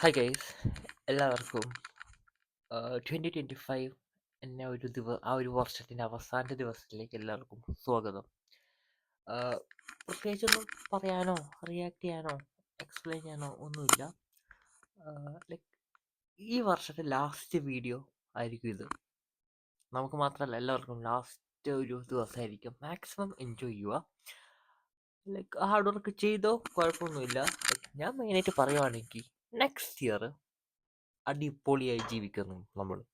Hi guys എല്ലാവർക്കും twenty twenty five എന്ന ഒരു ദിവസം ആ ഒരു വർഷത്തിന്റെ അവസാന ദിവസത്തിലേക്ക് എല്ലാവർക്കും സ്വാഗതം. പ്രത്യേകിച്ചൊന്നും പറയാനോ റിയാക്ട് ചെയ്യാനോ എക്സ്പ്ലെയിൻ ചെയ്യാനോ ഒന്നുമില്ല. ലൈക്ക് ഈ വർഷത്തെ ലാസ്റ്റ് വീഡിയോ ആയിരിക്കും ഇത്. നമുക്ക് മാത്രമല്ല എല്ലാവർക്കും ലാസ്റ്റ് ഒരു ദിവസമായിരിക്കും. മാക്സിമം എൻജോയ് ചെയ്യുക. ലൈക്ക് ഹാർഡ് വർക്ക് ചെയ്തോ കുഴപ്പമൊന്നുമില്ല. ഞാൻ മെയിനായിട്ട് പറയുവാണെങ്കിൽ നെക്സ്റ്റ് ഇയർ അടിപൊളിയായി ജീവിക്കുന്നു നമ്മൾ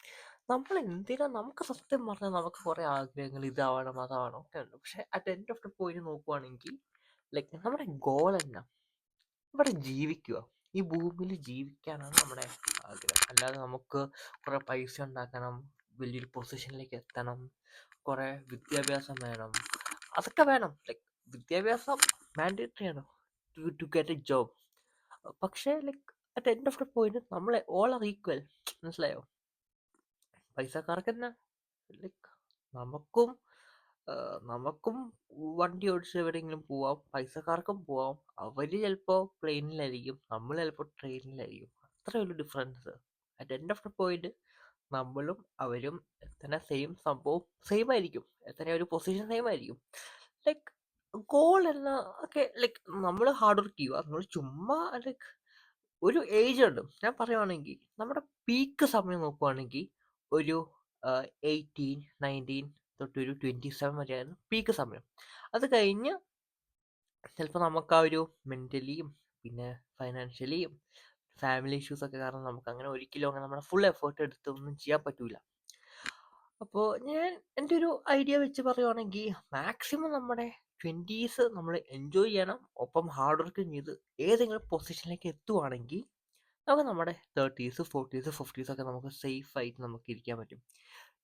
നമ്മൾ എന്തിനാ നമുക്ക് സത്യം പറഞ്ഞാൽ നമുക്ക് കുറേ ആഗ്രഹങ്ങൾ ഇതാവണം അതാവണം ഒക്കെ ഉണ്ട്. പക്ഷെ at end of the point നോക്കുവാണെങ്കിൽ ലൈക്ക് നമ്മുടെ ഗോൾ എന്നാ? ഇവിടെ ജീവിക്കുക. ഈ ഭൂമിയിൽ ജീവിക്കാനാണ് നമ്മുടെ ആഗ്രഹം. അല്ലാതെ നമുക്ക് കുറേ പൈസ ഉണ്ടാക്കണം വലിയൊരു പൊസിഷനിലേക്ക് എത്തണം കുറേ വിദ്യാഭ്യാസം വേണം. അതൊക്കെ വേണം. ലൈക്ക് വിദ്യാഭ്യാസം മാൻഡേറ്ററി ആണ്. To to get a job പക്ഷേ like at end of the point നമ്മളെ ഓൾ ആർ ഈക്വൽ. മനസ്സിലായോ? പൈസക്കാർക്ക് തന്നെ ലൈക്ക് നമുക്കും നമുക്കും വണ്ടി ഓടിച്ച് എവിടെയെങ്കിലും പോവാം പൈസക്കാർക്കും പോവാം. അവർ ചിലപ്പോൾ പ്ലെയിനിലായിരിക്കും നമ്മൾ ചിലപ്പോൾ ട്രെയിനിലായിരിക്കും. അത്ര ഉള്ളൂ difference. At end of the point നമ്മളും അവരും എത്തന സെയിം സംഭവം സെയിം ആയിരിക്കും എത്ര ഒരു പൊസിഷൻ സെയിം ആയിരിക്കും ലൈക്ക് ഗോൾ എന്ന ഒക്കെ ലൈക്ക് നമ്മൾ ഹാർഡ് വർക്ക് ചെയ്യുക. നമ്മൾ ചുമ്മാ ലൈക്ക് ഒരു ഏജ് ഉണ്ട്. ഞാൻ പറയുവാണെങ്കിൽ നമ്മുടെ പീക്ക് സമയം നോക്കുവാണെങ്കിൽ ഒരു എയ്റ്റീൻ നയന്റീൻ തൊട്ടൊരു ട്വന്റി സെവൻ വരെയായിരുന്നു പീക്ക് സമയം. അത് കഴിഞ്ഞ് ചിലപ്പോൾ നമുക്ക് ആ ഒരു മെന്റലിയും പിന്നെ ഫൈനാൻഷ്യലിയും ഫാമിലി ഇഷ്യൂസൊക്കെ കാരണം നമുക്ക് അങ്ങനെ ഒരിക്കലും അങ്ങനെ നമ്മുടെ ഫുൾ എഫേർട്ട് എടുത്ത് ഒന്നും ചെയ്യാൻ പറ്റൂല. അപ്പോൾ ഞാൻ എന്റെ ഒരു ഐഡിയ വെച്ച് പറയുവാണെങ്കിൽ മാക്സിമം നമ്മുടെ ട്വന്റീസ് നമ്മൾ എൻജോയ് ചെയ്യണം. ഒപ്പം ഹാർഡ് വർക്കും ചെയ്ത് ഏതെങ്കിലും പൊസിഷനിലേക്ക് എത്തുവാണെങ്കിൽ നമുക്ക് നമ്മുടെ തേർട്ടീസ് ഫോർട്ടീസ് ഫിഫ്റ്റീസ് ഒക്കെ നമുക്ക് സേഫ് ആയിട്ട് നമുക്ക് ഇരിക്കാൻ പറ്റും.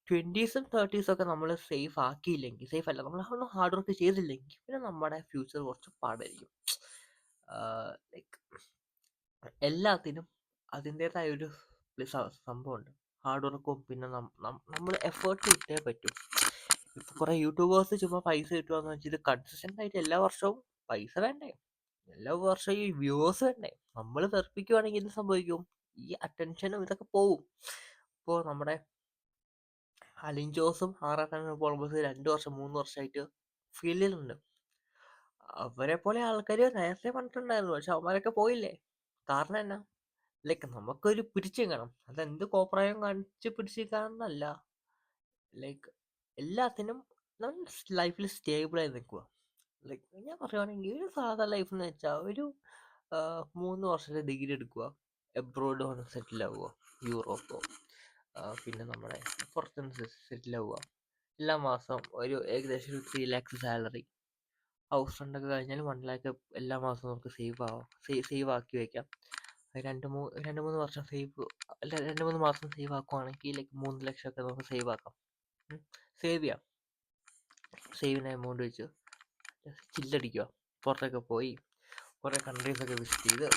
ട്വന്റീസും തേർട്ടീസും ഒക്കെ നമ്മൾ സേഫ് ആക്കിയില്ലെങ്കിൽ സേഫ് അല്ല നമ്മൾ ഒന്നും ഹാർഡ് വർക്ക് ചെയ്തില്ലെങ്കിൽ പിന്നെ നമ്മുടെ ഫ്യൂച്ചർ കുറച്ച് പാടായിരിക്കും. ലൈക്ക് എല്ലാത്തിനും അതിന്റേതായ ഒരു സംഭവമുണ്ട് ഹാർഡ് വർക്കും പിന്നെ നമ്മൾ എഫേർട്ട് ഇട്ടേ പറ്റും. ഇപ്പൊ കുറെ യൂട്യൂബേഴ്സ് ചുമ്മാ പൈസ കിട്ടുവാന്ന് വെച്ചിട്ട് കൺസിസ്റ്റന്റ് ആയിട്ട് എല്ലാ വർഷവും പൈസ വേണ്ടേ? എല്ലാ വർഷവും ഈ വ്യൂവേഴ്സ് വേണ്ടേ? നമ്മൾ തെറിപ്പിക്കുവാണെങ്കിൽ എന്ത് സംഭവിക്കും? ഈ അറ്റൻഷനും ഇതൊക്കെ പോവും. ഇപ്പോൾ നമ്മുടെ അലിൻ ജോസും ആറാട്ടാനും പോകുമ്പോൾ രണ്ട് വർഷം മൂന്ന് വർഷമായിട്ട് ഫീൽഡിലുണ്ട് അവരെ പോലെ ആൾക്കാർ നേരത്തെ പറഞ്ഞിട്ടുണ്ടായിരുന്നു പക്ഷെ അവന്മാരൊക്കെ പോയില്ലേ? കാരണം എന്നാ? ലൈക്ക് നമുക്കൊരു പിടിച്ചെക്കണം അതെന്ത് കോപ്രായം കാണിച്ച് പിടിച്ചിരിക്കാന്നല്ല ലൈക്ക് എല്ലാത്തിനും നമ്മൾ ലൈഫിൽ സ്റ്റേബിളായി നിൽക്കുക ലൈക്ക് ഞാൻ പറയുവാണെങ്കിൽ ഒരു സാധാ ലൈഫ് എന്ന് വെച്ചാൽ ഒരു മൂന്ന് വർഷത്തെ ഡിഗ്രി എടുക്കുക എബ്രോഡ് വന്ന് സെറ്റിൽ ആവുക യൂറോപ്പോ പിന്നെ നമ്മുടെ പുറത്തുനിന്ന് സെറ്റിൽ ആവുക എല്ലാ മാസവും ഒരു ഏകദേശം ഒരു ത്രീ ലാക്സ് സാലറി ഹൗസ് റെന്റൊക്കെ കഴിഞ്ഞാൽ വൺ ലാക്ക് എല്ലാ മാസവും നമുക്ക് സേവ് ആവാം. സേവ് സേവ് ആക്കി വയ്ക്കാം രണ്ട് മൂന്ന് രണ്ട് മൂന്ന് വർഷം സേവ് അല്ല രണ്ട് മൂന്ന് മാസം സേവ് ആക്കുവാണെങ്കിൽ ലൈക്ക് മൂന്ന് ലക്ഷമൊക്കെ നമുക്ക് സേവ് ആക്കാം. സേവ് ചെയ്യാം. സേവിന് എമൗണ്ട് വെച്ച് ചില്ലടിക്കുക. പുറത്തൊക്കെ പോയി കുറേ കൺട്രീസൊക്കെ വിസിറ്റ് ചെയ്ത്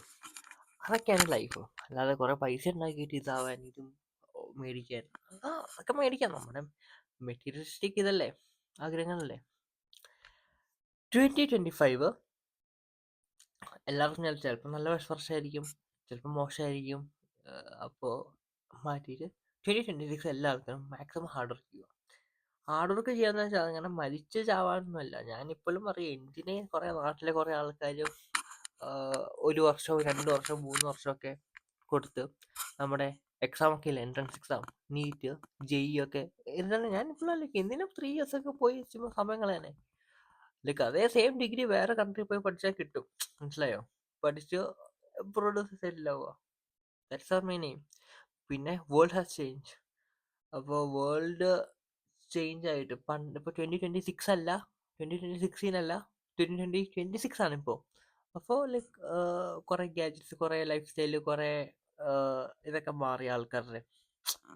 അതൊക്കെയാണ് ലൈഫ് അല്ലാതെ കുറേ പൈസ ഉണ്ടാക്കിയിട്ട് ഇതാവാൻ ഇതും മേടിക്കാൻ അതൊക്കെ മേടിക്കാം. നമ്മുടെ മെറ്റീരിയലിസ്റ്റിക് ഇതല്ലേ ആഗ്രഹങ്ങളല്ലേ. ട്വന്റി ട്വന്റി ഫൈവ് എല്ലാവർക്കും ചിലപ്പോൾ നല്ല വർഷമായിരിക്കും ചിലപ്പോൾ മോശമായിരിക്കും അപ്പോൾ മാറ്റിയിട്ട് ട്വന്റി ട്വന്റി സിക്സ് എല്ലാ ആൾക്കാരും മാക്സിമം ഹാർഡ് വർക്ക് ചെയ്യുക. ഹാർഡ് വർക്ക് ചെയ്യാന്ന് വെച്ചാൽ അങ്ങനെ മരിച്ചു ചാവാനൊന്നുമല്ല. ഞാനിപ്പോഴും പറയും എന്തിനെ കുറേ നാട്ടിലെ കുറേ ആൾക്കാർ ഒരു വർഷം രണ്ട് വർഷം മൂന്ന് വർഷമൊക്കെ കൊടുത്ത് നമ്മുടെ എക്സാം ഒക്കെ ഇല്ല? എൻട്രൻസ് എക്സാം നീറ്റ് ജെഇ ഒക്കെ. എന്താണ് ഞാൻ ഇപ്പോഴും ലൈക്ക് എന്തിനാ ത്രീ ഇയേഴ്സ് ഒക്കെ പോയി സമയം കളയാനേ? ലൈക്ക് അതേ സെയിം ഡിഗ്രി വേറെ കൺട്രി പോയി പഠിച്ചാൽ കിട്ടും. മനസ്സിലായോ? പഠിച്ച് എബ്രോഡ് സെറ്റിൽ ആവുക ദാറ്റ്സ് ആർ മീൻ പിന്നെ വേൾഡ് ഹാസ് ചേഞ്ച് അപ്പോൾ വേൾഡ് ചേഞ്ച് ആയിട്ട്. പണ്ട് ഇപ്പോൾ ട്വന്റി ട്വന്റി സിക്സ് അല്ല. ട്വന്റി ട്വന്റി സിക്സ്റ്റീനല്ല ട്വന്റി ട്വന്റി ട്വന്റി സിക്സ് ആണ് ഇപ്പോൾ അപ്പോൾ ലൈക്ക് കുറേ ഗാഡ്ജറ്റ്സ് കുറേ ലൈഫ് സ്റ്റൈൽ കുറേ ഇതൊക്കെ മാറിയ ആൾക്കാരുടെ.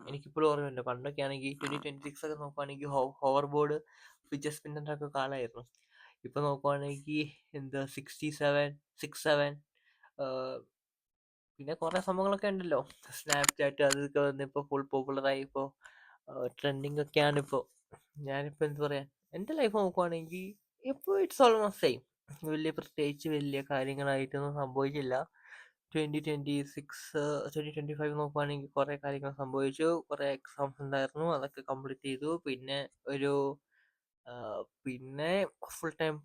എനിക്കിപ്പോഴും ഓർമ്മയുണ്ട്. പണ്ടൊക്കെ ആണെങ്കിൽ ട്വന്റി ട്വന്റി സിക്സ് ഒക്കെ നോക്കുവാണെങ്കിൽ ഹോവർ ബോർഡ് ഫിച്ചർ സ്പിന്നറിന്റെ ഒക്കെ കാലമായിരുന്നു ഇപ്പോൾ നോക്കുവാണെങ്കിൽ എന്താ സിക്സ്റ്റി സെവൻ സിക്സ് സെവൻ പിന്നെ കുറേ സംഭവങ്ങളൊക്കെ ഉണ്ടല്ലോ. സ്നാപ്ചാറ്റ് അതൊക്കെ വന്ന് ഇപ്പോൾ ഫുൾ പോപ്പുലറായി ഇപ്പോൾ ട്രെൻഡിങ് ഒക്കെയാണ് ഇപ്പോൾ ഞാനിപ്പോൾ എന്താ പറയുക എന്റെ ലൈഫ് നോക്കുവാണെങ്കിൽ ഇപ്പോൾ ഇറ്റ്സ് ഓൾമോസ്റ്റ് സെയിം വലിയ പ്രത്യേകിച്ച് വലിയ കാര്യങ്ങളായിട്ടൊന്നും സംഭവിച്ചില്ല. Twenty twenty six twenty twenty five നോക്കുവാണെങ്കിൽ കുറേ കാര്യങ്ങൾ സംഭവിച്ചു. കുറേ എക്സാംസ് ഉണ്ടായിരുന്നു അതൊക്കെ കംപ്ലീറ്റ് ചെയ്തു. പിന്നെ ഒരു പിന്നെ ഫുൾ ടൈം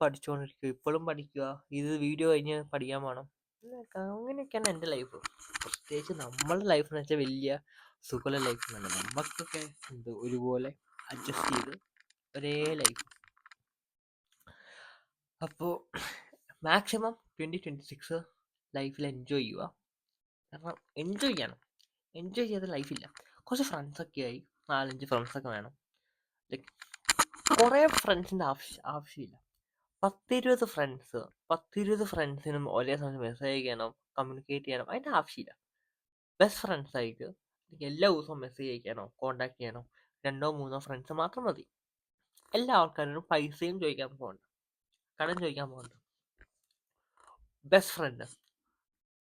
പഠിച്ചുകൊണ്ടിരിക്കുക ഇപ്പോഴും പഠിക്കുക ഇത് വീഡിയോ കഴിഞ്ഞ് പഠിക്കാൻ വേണം അങ്ങനെയൊക്കെയാണ് എന്റെ ലൈഫ് പ്രത്യേകിച്ച് നമ്മളുടെ ലൈഫ് എന്ന് വെച്ചാൽ വലിയ സുഖമുള്ള ലൈഫ് എന്നല്ല നമുക്കൊക്കെ എന്ത് ഒരുപോലെ അഡ്ജസ്റ്റ് ചെയ്ത് ഒരേ ലൈഫ് അപ്പോൾ മാക്സിമം ട്വന്റി ട്വന്റി സിക്സ് ലൈഫിൽ എൻജോയ് ചെയ്യുക. കാരണം എൻജോയ് ചെയ്യണം. എൻജോയ് ചെയ്ത ലൈഫില്ല കുറച്ച് ഫ്രണ്ട്സൊക്കെ ആയി. നാലഞ്ച് ഫ്രണ്ട്സൊക്കെ വേണം. ലൈക്ക് കുറേ ഫ്രണ്ട്സിന്റെ ആവശ്യം ആവശ്യമില്ല. പത്തിരുപത് ഫ്രണ്ട്സ് പത്തിരുപത് ഫ്രണ്ട്സിനും ഒരേ സമയം മെസ്സേജ് ചെയ്യണം കമ്മ്യൂണിക്കേറ്റ് ചെയ്യണം. അതിന്റെ ആവശ്യമില്ല. ബെസ്റ്റ് ഫ്രണ്ട്സ് ആയിട്ട് എല്ലാ ദിവസവും മെസ്സേജ് അയക്കാനോ കോണ്ടാക്ട് ചെയ്യാനോ രണ്ടോ മൂന്നോ ഫ്രണ്ട്സ് മാത്രം മതി. എല്ലാ ആൾക്കാരോടും പൈസയും ചോദിക്കാൻ പോകണ്ട. കടം ചോദിക്കാൻ പോകണ്ട. ബെസ്റ്റ് ഫ്രണ്ട്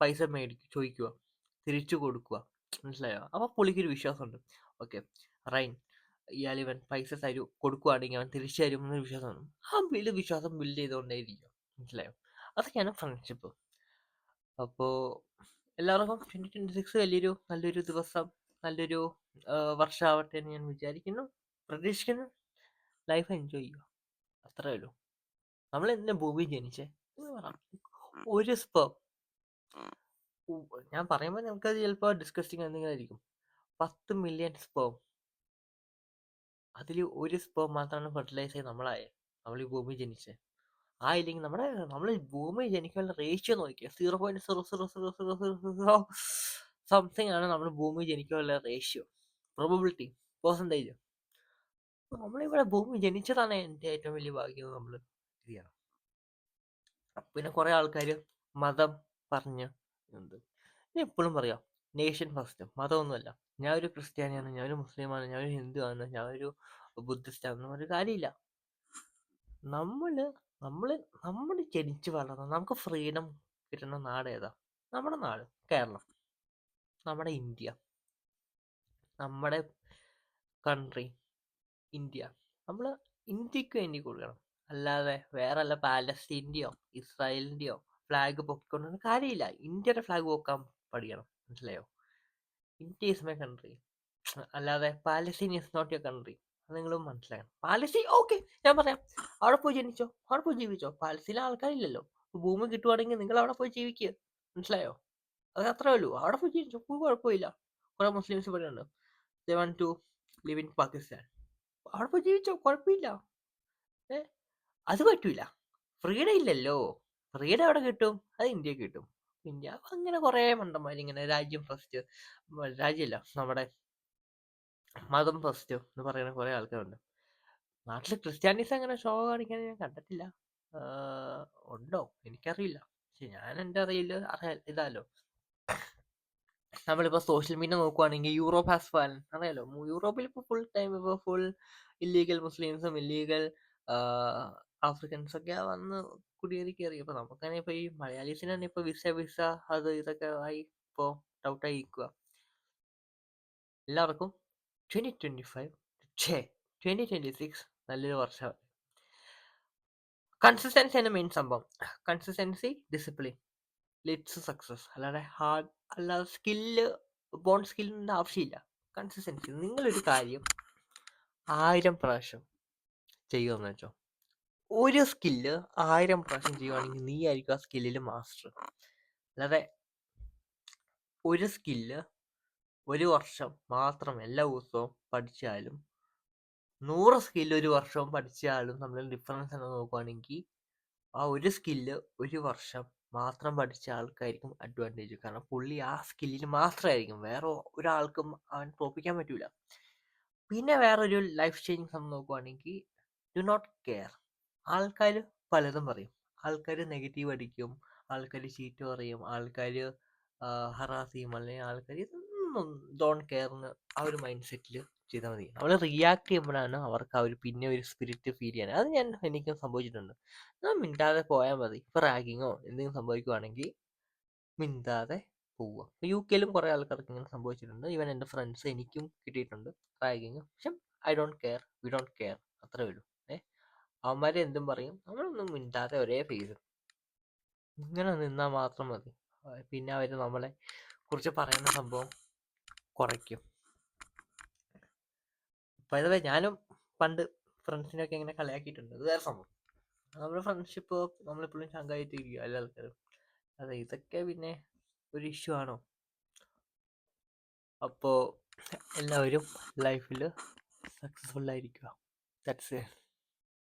പൈസ മേടിക്കുക ചോദിക്കുക തിരിച്ചു കൊടുക്കുക മനസ്സിലായോ? അപ്പോൾ പുള്ളിക്കൊരു വിശ്വാസമുണ്ട്. ഓക്കെ റൈൻ ഇയാൾ ഇവൻ പൈസ തരൂ കൊടുക്കുവാണെങ്കിൽ അവൻ തിരിച്ചു തരും എന്നൊരു വിശ്വാസമാണ് ആ വലിയ വിശ്വാസം ബിൽഡ് ചെയ്തുകൊണ്ടേയിരിക്കും. മനസ്സിലായോ? അതൊക്കെയാണ് ഫ്രണ്ട്ഷിപ്പ് അപ്പോൾ എല്ലാവർക്കും ട്വന്റി ട്വന്റി സിക്സ് വലിയൊരു നല്ലൊരു ദിവസം. നല്ലൊരു വർഷമാവട്ടെ എന്ന് ഞാൻ വിചാരിക്കുന്നു. പ്രതീക്ഷിക്കുന്നു. ലൈഫ് എൻജോയ് ചെയ്യുക. അത്രേ ഉള്ളൂ. നമ്മൾ എന്തിനാ ഭൂമി ജനിച്ചേ? ഒരു സ്പേം. ഞാൻ പറയുമ്പോൾ നമുക്കത് ചിലപ്പോൾ ഡിസ്കസ്റ്റിങ് എന്തെങ്കിലും ആയിരിക്കും. പത്ത് മില്യൺ സ്പേം അതിൽ ഒരു സ്പേം മാത്രമാണ് ഫെർട്ടിലൈസ് ചെയ്ത് നമ്മളായ. നമ്മൾ ഈ ഭൂമി ജനിച്ചത് ആ ഇല്ലെങ്കിൽ നമ്മുടെ നമ്മൾ ഭൂമി ജനിക്കാനുള്ള റേഷ്യോ നോക്കിയാൽ zero point zero zero zero zero zero zero something ആണ് നമ്മൾ ഭൂമി ജനിക്കാനുള്ള റേഷ്യോ പ്രോബിലിറ്റി പെർസെന്റേജ് നമ്മളിവിടെ ഭൂമി ജനിച്ചതാണ് എന്റെ ഏറ്റവും വലിയ ഭാഗ്യം നമ്മൾ ചെയ്യണം പിന്നെ കുറേ ആൾക്കാർ മതം പറഞ്ഞ് എന്ത്? ഞാൻ എപ്പോഴും പറയാം നേഷൻ ഫസ്റ്റ് മതമൊന്നുമല്ല. ഞാൻ ഒരു ക്രിസ്ത്യാനിയാണ് ഞാൻ ഒരു മുസ്ലിമാണ് ഞാൻ ഒരു ആണ് ഞാൻ ഒരു ആണ് ഒരു കാര്യമില്ല. നമ്മൾ നമ്മൾ നമ്മൾ ജനിച്ച് വളർന്ന നമുക്ക് ഫ്രീഡം കിട്ടുന്ന നാട് ഏതാ? നമ്മുടെ നാട് കേരളം. നമ്മുടെ ഇന്ത്യ നമ്മുടെ കൺട്രി ഇന്ത്യ. നമ്മൾ ഇന്ത്യയ്ക്ക് വേണ്ടി കൊടുക്കണം. അല്ലാതെ വേറെ അല്ല പാലസ്തീന്റെയോ ഇസ്രായേലിന്റെയോ ഫ്ലാഗ് പൊക്കിക്കൊണ്ടൊന്നും കാര്യമില്ല. ഇന്ത്യയുടെ ഫ്ലാഗ് പൊക്കാൻ പഠിക്കണം. മനസ്സിലായോ? ഇന്ത്യ ഈസ് മൈ കൺട്രി അല്ലാതെ Palestine is not your country അത് നിങ്ങളും മനസ്സിലാക്കണം. പാലസ്തീൻ ഓക്കെ ഞാൻ പറയാം. അവിടെ പോയി ജനിച്ചോ? അവിടെ പോയി ജീവിച്ചോ? പാലസ്തീനിലെ ആൾക്കാരില്ലല്ലോ. ഭൂമി കിട്ടുവാണെങ്കിൽ നിങ്ങൾ അവിടെ പോയി ജീവിക്കുക മനസ്സിലായോ? അത് അത്രേ ഉള്ളൂ അവിടെ പോയി കുഴപ്പമില്ല കുറെ മുസ്ലിംസ് ഇവിടെ ഉണ്ട് they want to live in Pakistan അവിടെ പോയി ജീവിച്ചോ കുഴപ്പമില്ല ഏ അത് പറ്റൂല ഫ്രീഡം ഇല്ലല്ലോ ഫ്രീഡം അവിടെ കിട്ടും അത് ഇന്ത്യ കിട്ടും ഇന്ത്യ അങ്ങനെ കുറേ മണ്ടന്മാർ ഇങ്ങനെ രാജ്യം ഫസ്റ്റ് രാജ്യമല്ല നമ്മുടെ മതം ഫസ്റ്റ് എന്ന് പറയുന്ന കുറേ ആൾക്കാരുണ്ട് നാട്ടിൽ ക്രിസ്ത്യാനിസ് അങ്ങനെ ഷോ കാണിക്കാൻ ഞാൻ കണ്ടിട്ടില്ല ഉണ്ടോ എനിക്കറിയില്ല പക്ഷെ ഞാൻ എന്റെ അറിയില്ല അറിയാ ഇതാലോ നമ്മളിപ്പോൾ സോഷ്യൽ മീഡിയ നോക്കുവാണെങ്കിൽ യൂറോപ്പ് ഹാസ് ഫാൻ അറിയാലോ യൂറോപ്പിൽ ഇപ്പോൾ ഫുൾ ടൈം ഇപ്പോൾ ഫുൾ ഇല്ലീഗൽ മുസ്ലിംസും ഇല്ലീഗൽ ആഫ്രിക്കൻസ് ഒക്കെ വന്ന് കുടിയേറി കയറി അപ്പോൾ നമുക്കന്നെ ഇപ്പോൾ ഈ മലയാളീസിന് തന്നെ ഇപ്പോൾ വിസ വിസ അത് ഇതൊക്കെ ആയി ഇപ്പോൾ ഡൗട്ടായി ഇരിക്കുക എല്ലാവർക്കും ട്വന്റി ട്വന്റി ഫൈവ് ഛേ ട്വന്റി ട്വന്റി സിക്സ് നല്ലൊരു വർഷം. കൺസിസ്റ്റൻസി ആണ് മെയിൻ സംഭവം. കൺസിസ്റ്റൻസി ഡിസിപ്ലിൻ ലിറ്റ്സ് സക്സസ് അല്ലാതെ ഹാർഡ് അല്ലാതെ സ്കില്ല് ബോൺ സ്കില്ലിന്റെ ആവശ്യമില്ല. കൺസിസ്റ്റൻസി. നിങ്ങളൊരു കാര്യം ആയിരം പ്രാവശ്യം ചെയ്യുമെന്ന് വെച്ചോ. ഒരു സ്കില്ല് ആയിരം പ്രാവശ്യം ചെയ്യുവാണെങ്കിൽ നീ ആയിരിക്കും ആ സ്കില്ലിൽ മാസ്റ്റർ. അല്ലാതെ ഒരു സ്കില്ല് ഒരു വർഷം മാത്രം എല്ലാ ദിവസവും പഠിച്ചാലും നൂറ് സ്കില്ല് ഒരു വർഷവും പഠിച്ചാലും നമ്മൾ ഡിഫറൻസ് എന്ന് നോക്കുവാണെങ്കിൽ ആ ഒരു സ്കില്ല് ഒരു വർഷം മാത്രം പഠിച്ച ആൾക്കായിരിക്കും അഡ്വാന്റേജ് കാരണം പുള്ളി ആ സ്കില്ലിൽ മാത്രമായിരിക്കും വേറെ ഒരാൾക്കും അവൻ തോപ്പിക്കാൻ പറ്റൂല. പിന്നെ വേറൊരു ലൈഫ് ചേഞ്ചിങ് സംഭവം നോക്കുവാണെങ്കിൽ ഡു നോട്ട് കെയർ ആൾക്കാർ പലതും പറയും. ആൾക്കാർ നെഗറ്റീവ് അടിക്കും. ആൾക്കാർ ചീറ്റ് പറയും. ആൾക്കാർ ഹറാസ് ചെയ്യും. അല്ലെങ്കിൽ ആൾക്കാർ ഇതൊന്നും ഡോൺ കെയർന്ന് ആ ഒരു മൈൻഡ് സെറ്റിൽ ചെയ്താൽ മതി. നമ്മൾ റിയാക്ട് ചെയ്യുമ്പോഴാണ് അവർക്ക് ആ ഒരു പിന്നെ ഒരു സ്പിരിറ്റ് ഫീൽ ചെയ്യാൻ. അത് ഞാൻ എനിക്കും സംഭവിച്ചിട്ടുണ്ട്. ഞാൻ മിണ്ടാതെ പോയാൽ മതി. ഇപ്പോൾ റാഗിങ്ങോ എന്തെങ്കിലും സംഭവിക്കുവാണെങ്കിൽ മിണ്ടാതെ പോവുക. യു കെയിലും കുറേ ആൾക്കാർക്ക് ഇങ്ങനെ സംഭവിച്ചിട്ടുണ്ട്. ഈവൻ എന്റെ ഫ്രണ്ട്സ് എനിക്കും കിട്ടിയിട്ടുണ്ട് റാഗിങ് പക്ഷെ I don't care we don't care അത്രേ ഉള്ളൂ. ഏ? അവന്മാർ എന്തും പറയും. നമ്മളൊന്നും മിണ്ടാതെ ഒരേ ഫേസ് ഇങ്ങനെ നിന്നാൽ മാത്രം മതി. പിന്നെ അവർ നമ്മളെ കുറിച്ച് പറയുന്ന സംഭവം കുറയ്ക്കും. ഇതേ ഞാനും പണ്ട് ഫ്രണ്ട്സിനെയൊക്കെ ഇങ്ങനെ കളിയാക്കിയിട്ടുണ്ട്. അത് വേറെ സംഭവം. നമ്മുടെ ഫ്രണ്ട്ഷിപ്പ് നമ്മളെപ്പോഴും ശങ്കായിട്ടിരിക്കുക ഇരിക്കുക എല്ലാ ആൾക്കാരും. അതെ ഇതൊക്കെ പിന്നെ ഒരു ഇഷ്യൂ ആണോ? അപ്പോൾ എല്ലാവരും ലൈഫിൽ സക്സസ്ഫുൾ ആയിരിക്കുക. ദാറ്റ്സ്